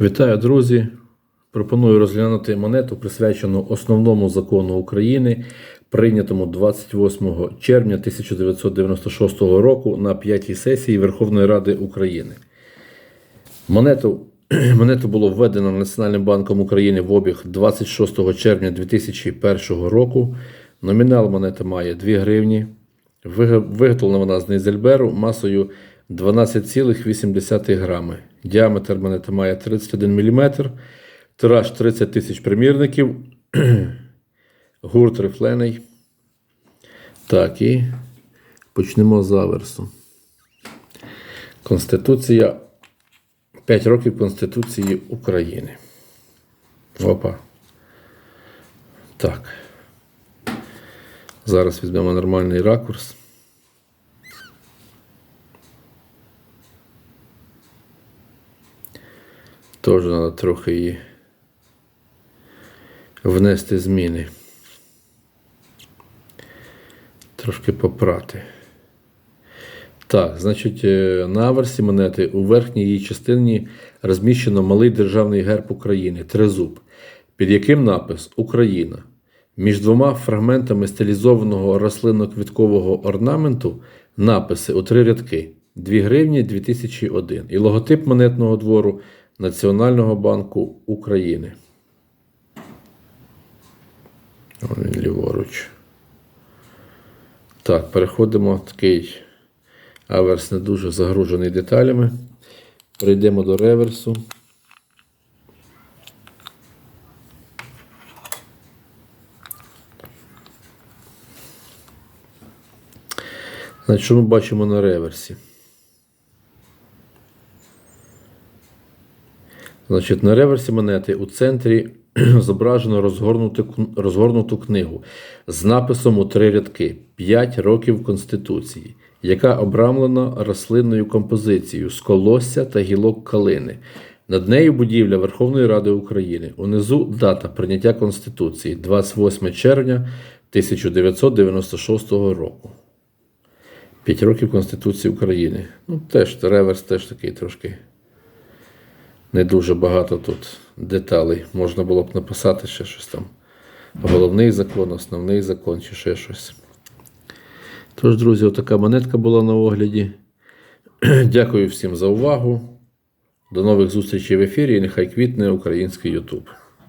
Вітаю, друзі! Пропоную розглянути монету, присвячену основному закону України, прийнятому 28 червня 1996 року на п'ятій сесії Верховної Ради України. Монету, монету було введено Національним банком України в обіг 26 червня 2001 року. Номінал монети має 2 гривні. Виготовлена вона з нейзельберу масою 12,8 грами. Діаметр монети має 31 мм, тираж 30 тисяч примірників, гурт рифлений. Так, і почнемо з аверсу. Конституція 5 років Конституції України. Опа. Так. Зараз візьмемо нормальний ракурс. Теж треба трохи її внести зміни. Трошки попрати. Так, значить, е, на аверсі монети у верхній її частині розміщено малий державний герб України тризуб, під яким напис Україна. Між двома фрагментами стилізованого рослинно-квіткового орнаменту написи у три рядки 2 гривні 2001 і логотип монетного двору Національного банку України. О, він ліворуч. Так, переходимо в такий аверс не дуже загружений деталями. Перейдемо до реверсу. Значить, що ми бачимо на реверсі? Значить, на реверсі монети у центрі зображено розгорнуту, розгорнуту книгу з написом у три рядки 5 років Конституції, яка обрамлена рослинною композицією з колосся та гілок калини. Над нею будівля Верховної Ради України. Унизу дата прийняття Конституції 28 червня 1996 року. 5 років Конституції України. Ну, теж реверс теж такий трошки не дуже багато тут деталей. Можна було б написати ще щось там. Головний закон, основний закон чи ще щось. Тож, друзі, отака монетка була на огляді. Дякую всім за увагу. До нових зустрічей в ефірі і нехай квітне український YouTube.